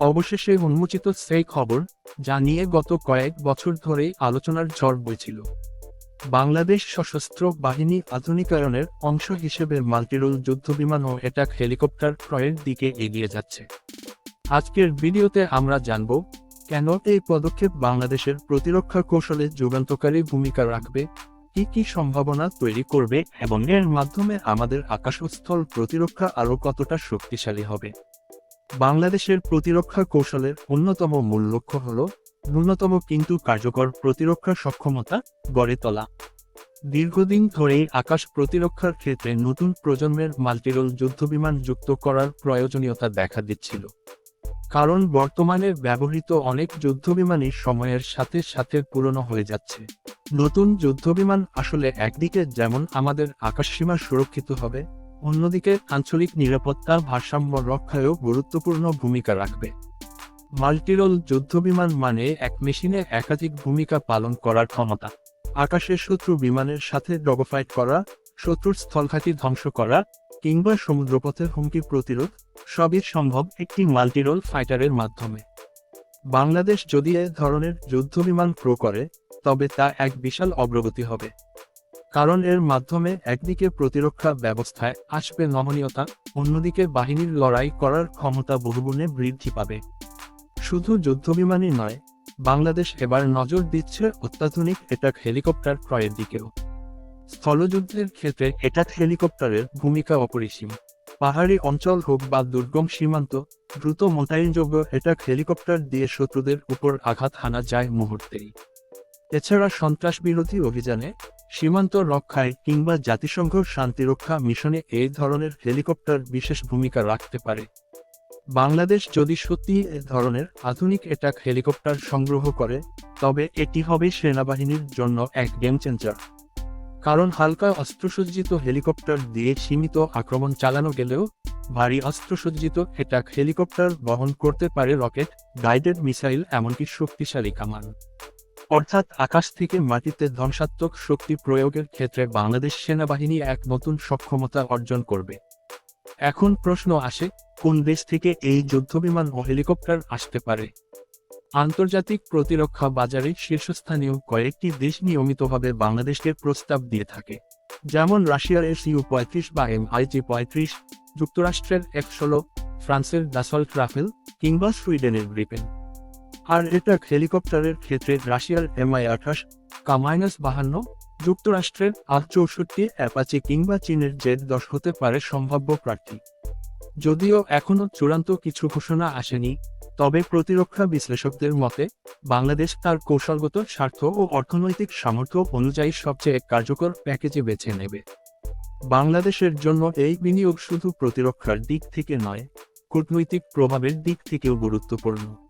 অবশেষে উন্মোচিত সেই খবর, যা নিয়ে গত কয়েক বছর ধরেই আলোচনার ঝড় বইছিল। বাংলাদেশ সশস্ত্র বাহিনী আধুনিকায়নের অংশ হিসেবে মাল্টিরোল যুদ্ধবিমান ও অ্যাটাক হেলিকপ্টার ক্রয়ের দিকে এগিয়ে যাচ্ছে। আজকের ভিডিওতে আমরা জানব, কেন এই পদক্ষেপ বাংলাদেশের প্রতিরক্ষা কৌশলে যুগান্তকারী ভূমিকা রাখবে, কি কি সম্ভাবনা তৈরি করবে এবং এর মাধ্যমে আমাদের আকাশস্থল প্রতিরক্ষা আরও কতটা শক্তিশালী হবে। বাংলাদেশের প্রতিরক্ষা কৌশলের অন্যতম মূল লক্ষ্য হল, ন্যূনতম কিন্তু কার্যকর প্রতিরক্ষা সক্ষমতা গড়ে তোলা। দীর্ঘদিন ধরেই আকাশ প্রতিরক্ষার ক্ষেত্রে নতুন প্রজন্মের মাল্টিরোল যুদ্ধবিমান যুক্ত করার প্রয়োজনীয়তা দেখা দিচ্ছিল। কারণ বর্তমানে ব্যবহৃত অনেক যুদ্ধবিমানই সময়ের সাথে সাথে পুরনো হয়ে যাচ্ছে। নতুন যুদ্ধবিমান আসলে একদিকে যেমন আমাদের আকাশসীমা সুরক্ষিত হবে অন্যদিকে, আঞ্চলিক নিরাপত্তা ভারসাম্য রক্ষায়ও গুরুত্বপূর্ণ ভূমিকা রাখবে। মাল্টিরোল যুদ্ধবিমান মানে এক মেশিনে একাধিক ভূমিকা পালন করার ক্ষমতা। আকাশের শত্রু বিমানের সাথে ডগফাইট করা, শত্রুর স্থলঘাটি ধ্বংস করা, কিংবা সমুদ্রপথের হুমকি প্রতিরোধ, সবই সম্ভব একটি মাল্টিরোল ফাইটারের মাধ্যমে। বাংলাদেশ যদি এ ধরনের যুদ্ধবিমান প্রো করে, তবে তা এক বিশাল অগ্রগতি হবে। কারণ এর মাধ্যমে একদিকে প্রতিরক্ষা ব্যবস্থায় আসবে নমনীয়তা, অন্যদিকে বাহিনীর লড়াই করার ক্ষমতা বহুগুণে বৃদ্ধি পাবে। শুধু যুদ্ধবিমানই নয়, বাংলাদেশ এবার নজর দিচ্ছে অত্যাধুনিক এটাক হেলিকপ্টার ক্রয়ের দিকেও। স্থলযুদ্ধের ক্ষেত্রে এটাক হেলিকপ্টারের ভূমিকা অপরিসীম। পাহাড়ি অঞ্চল হোক বা দুর্গম সীমান্ত, দ্রুত মোতায়েনযোগ্য এটাক হেলিকপ্টার দিয়ে শত্রুদের উপর আঘাত হানা যায় মুহূর্তেই। এছাড়া সন্ত্রাস বিরোধী অভিযানে সীমান্ত রক্ষায় কিংবা জাতিসংঘ শান্তিরক্ষা মিশনে এই ধরনের হেলিকপ্টার বিশেষ ভূমিকা রাখতে পারে। বাংলাদেশ যদি সত্যি এ ধরনের আধুনিক এটাক হেলিকপ্টার সংগ্রহ করে, তবে এটি হবে সেনাবাহিনীর জন্য এক গেম চেঞ্জার কারণ হালকা অস্ত্রসজ্জিত হেলিকপ্টার দিয়ে সীমিত আক্রমণ চালানো গেলেও, ভারী অস্ত্রসজ্জিত এটাক হেলিকপ্টার বহন করতে পারে রকেট গাইডেড মিসাইল এমনকি শক্তিশালী কামান। অর্থাৎ আকাশ থেকে মাটিতে ধ্বংসাত্মক শক্তি প্রয়োগের ক্ষেত্রে বাংলাদেশ সেনাবাহিনী এক নতুন সক্ষমতা অর্জন করবে। এখন প্রশ্ন আসে, কোন দেশ থেকে এই যুদ্ধবিমান ও হেলিকপ্টার আসতে পারে? আন্তর্জাতিক প্রতিরক্ষা বাজারে শীর্ষস্থানীয় কয়েকটি দেশ নিয়মিতভাবে বাংলাদেশকে প্রস্তাব দিয়ে থাকে। যেমন রাশিয়ার এস ইউ পঁয়ত্রিশ বা এম আইজি পঁয়ত্রিশ, যুক্তরাষ্ট্রের এক ষোলো, ফ্রান্সের ডাসল্ট রাফেল কিংবা সুইডেনের গ্রিপেন। আর এটা হেলিকপ্টারের ক্ষেত্রে রাশিয়ার এমআই আঠাশ কামাইনাস বাহান্ন, যুক্তরাষ্ট্রের আট চৌষট্টি, অ্যাপাচি কিংবা চীনের জেড দশ হতে পারে সম্ভাব্য প্রার্থী। যদিও এখনও চূড়ান্ত কিছু ঘোষণা আসেনি, তবে প্রতিরক্ষা বিশ্লেষকদের মতে, বাংলাদেশ তার কৌশলগত স্বার্থ ও অর্থনৈতিক সামর্থ্য অনুযায়ী সবচেয়ে কার্যকর প্যাকেজে বেছে নেবে। বাংলাদেশের জন্য এই বিনিয়োগ শুধু প্রতিরক্ষার দিক থেকে নয়, কূটনৈতিক প্রভাবের দিক থেকেও গুরুত্বপূর্ণ।